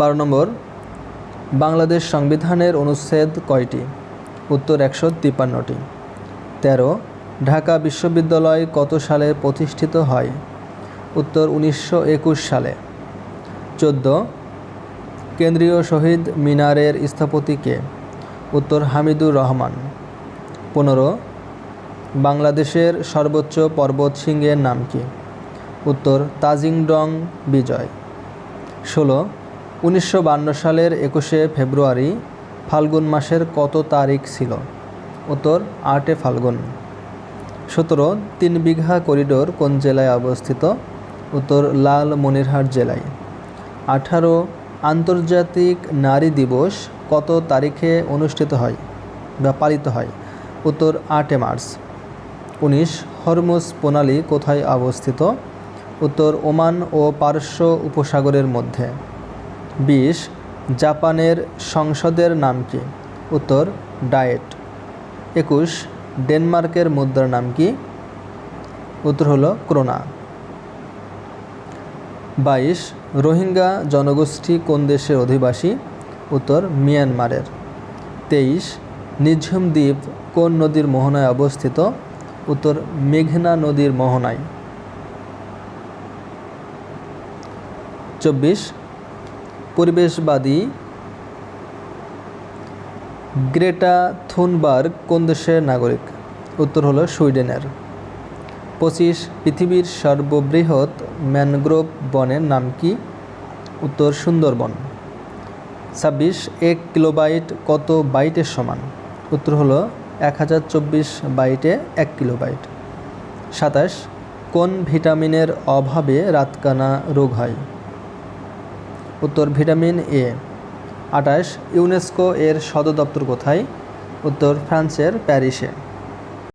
বারো নম্বর, বাংলাদেশ সংবিধানের অনুচ্ছেদ কয়টি? উত্তর একশো তিপ্পান্নটি। তেরো, ঢাকা বিশ্ববিদ্যালয় কত সালে প্রতিষ্ঠিত হয়? উত্তর উনিশশো একুশ সালে। চোদ্দ, কেন্দ্রীয় শহীদ মিনারের স্থপতিকে উত্তর হামিদুর রহমান। পনেরো, বাংলাদেশের সর্বোচ্চ পর্বত শৃঙ্গের নাম কি? উত্তর তাজিংডং বিজয়। ষোলো উনিশশো সালের একুশে ফেব্রুয়ারি ফাল্গুন মাসের কত তারিখ ছিল? উত্তর, আটে ফাল্গুন। সতেরো, তিন বিঘা করিডোর কোন জেলায় অবস্থিত? উত্তর, লাল মনিরহাট জেলায়। আঠারো, আন্তর্জাতিক নারী দিবস কত তারিখে অনুষ্ঠিত হয় বা পালিত হয়? উত্তর, আটে মার্চ। উনিশ, হরমুজ প্রণালী কোথায় অবস্থিত? উত্তর, ওমান ও পারস্য উপসাগরের মধ্যে। বিশ, জাপানের সংসদের নাম কি? উত্তর, ডায়েট। একুশ, ডেনমার্কের মুদ্রার নাম কি? উত্তর হলো ক্রোনা। বাইশ, রোহিঙ্গা জনগোষ্ঠী কোন দেশের অধিবাসী? উত্তর, মিয়ানমারের। তেইশ, নিঝুম দ্বীপ কোন নদীর মোহনায় অবস্থিত? উত্তর, মেঘনা নদীর মোহনায়। চব্বিশ পরিবেশবাদী গ্রেটা থুনবার্গ কোন দেশের নাগরিক? উত্তর হলো সুইডেনের। পঁচিশ, পৃথিবীর সর্ববৃহৎ ম্যানগ্রোভ বনের নাম কি? উত্তর সুন্দরবন। ছাব্বিশ, এক কিলোবাইট কত বাইটের সমান? উত্তর হলো এক হাজার চব্বিশ বাইটে এক কিলোবাইট। সাতাশ, কোন ভিটামিনের অভাবে রাতকানা রোগ হয়? উত্তর ভিটামিন এ। আটাশ ইউনেস্কো এর সদর দপ্তর কোথায়? উত্তর ফ্রান্সের প্যারিসে।